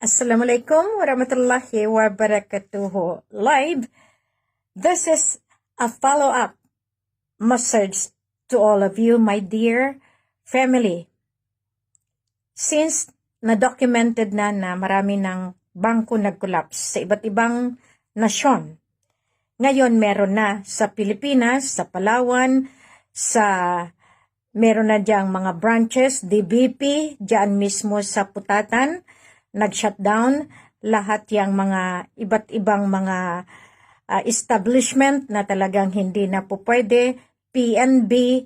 Assalamualaikum warahmatullahi wabarakatuh. Live, this is a follow-up message to all of you, my dear family. Since na-documented na na marami ng bangko nag-collapse sa iba't ibang nasyon, ngayon meron na sa Pilipinas, sa Palawan, sa meron na diyang mga branches, DBP, diyan mismo sa Putatan, nag-shutdown lahat yung mga iba't ibang mga ah, establishment na talagang hindi na po pwede, PNB,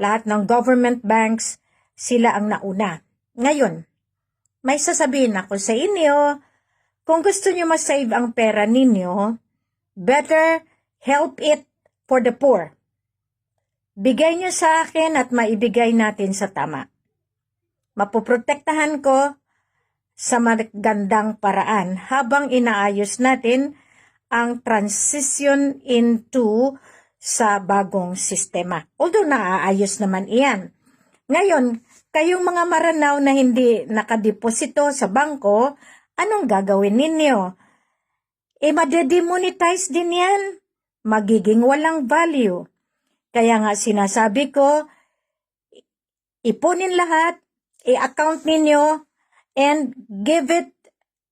lahat ng government banks, sila ang nauna. Ngayon, may sasabihin ako sa inyo, kung gusto nyo masave ang pera ninyo, better help it for the poor. Bigay nyo sa akin at maibigay natin sa tama. Mapoprotektahan ko sa magandang paraan habang inaayos natin ang transition into sa bagong sistema. Although naaayos naman iyan. Ngayon, kayong mga maranaw na hindi nakadeposito sa bangko, anong gagawin ninyo? E madedemonetize din yan. Magiging walang value. Kaya nga sinasabi ko, ipunin lahat, i-account ninyo, and give it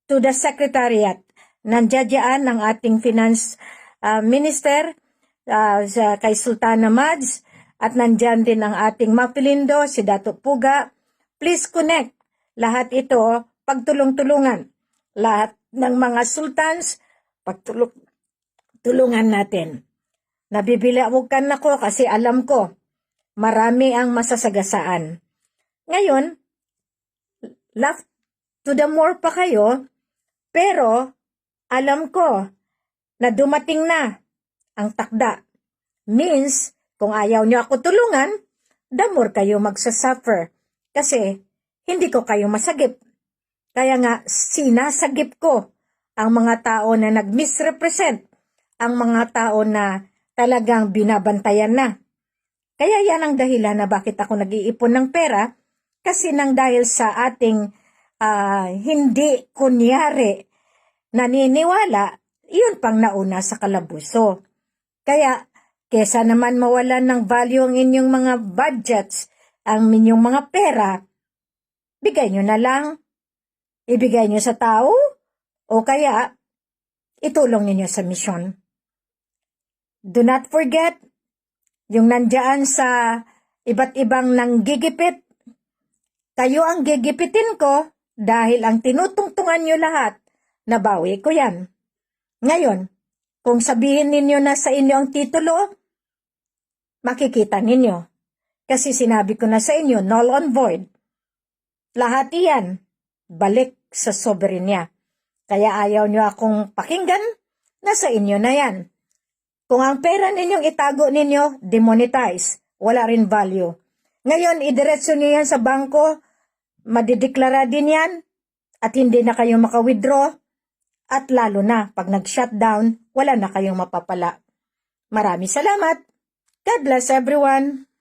to the secretariat. Nandiyan ang ating finance uh, minister uh, kay Sultana Mads at nandyan din ang ating Mapilindo, si Dato Puga. Please connect. Lahat ito, pagtulong-tulungan. Lahat ng mga sultans, pagtulong tulungan natin. Nabibilawag ako kasi alam ko, marami ang masasagasaan. Ngayon, left to the more pa kayo, pero alam ko na dumating na ang takda. Means, kung ayaw niyo ako tulungan, the more kayo magsasuffer. Kasi, hindi ko kayo masagip. Kaya nga, sinasagip ko ang mga tao na nag-misrepresent, ang mga tao na talagang binabantayan na. Kaya yan ang dahilan na bakit ako nag-iipon ng pera, kasi nang dahil sa ating ah, hindi kunyari naniniwala, yun pang nauna sa kalabuso. Kaya, kesa naman mawalan ng value ang inyong mga budgets, ang inyong mga pera, bigay nyo na lang. Ibigay nyo sa tao, o kaya, itulong ninyo sa misyon. Do not forget, yung nandyan sa iba't ibang nanggigipit, kayo ang gigipitin ko dahil ang tinutungtungan nyo lahat, nabawi ko yan. Ngayon, kung sabihin ninyo na sa inyo ang titulo, makikita ninyo. Kasi sinabi ko na sa inyo, null on void. Lahat iyan, balik sa soberenya. Kaya ayaw nyo akong pakinggan, nasa inyo na yan. Kung ang pera ninyong itago ninyo, demonetize. Wala rin value. Ngayon, idiretso niyo yan sa bangko, madideklara din yan, at hindi na kayo maka-withdraw, at lalo na pag nag-shutdown, wala na kayong mapapala. Marami salamat. God bless everyone.